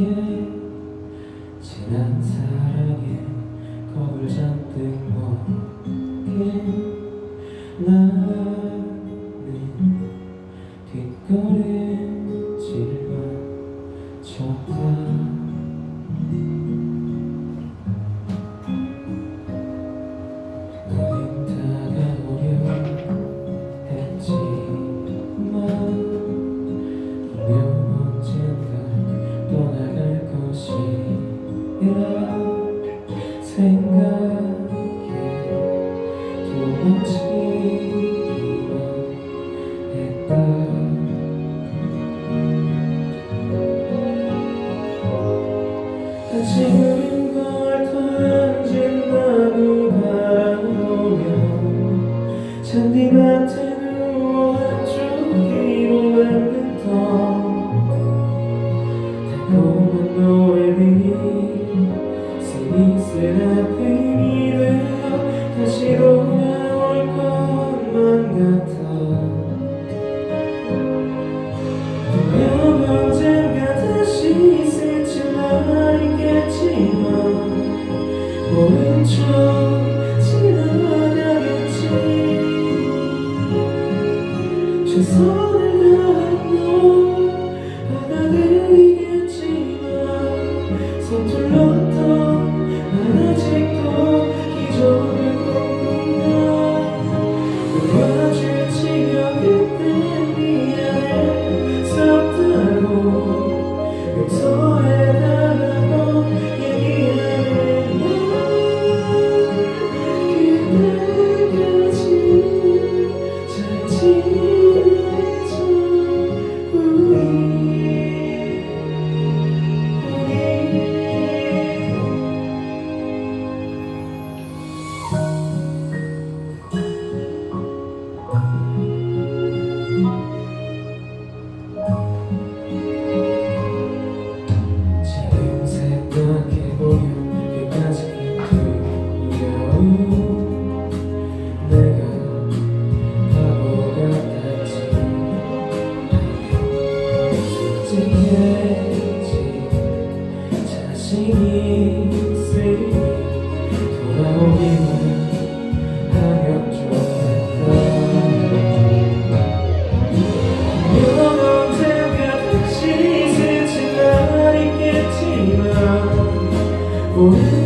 위에 지난 사랑에 겁을 잔뜩 먹게 난 You know. 인생 앞에 힘이 되어 다시 돌아올 것만 같아 분명 언젠가 다시 있을지만 있겠지만 모른 척 지나가겠지 죄송 Oh.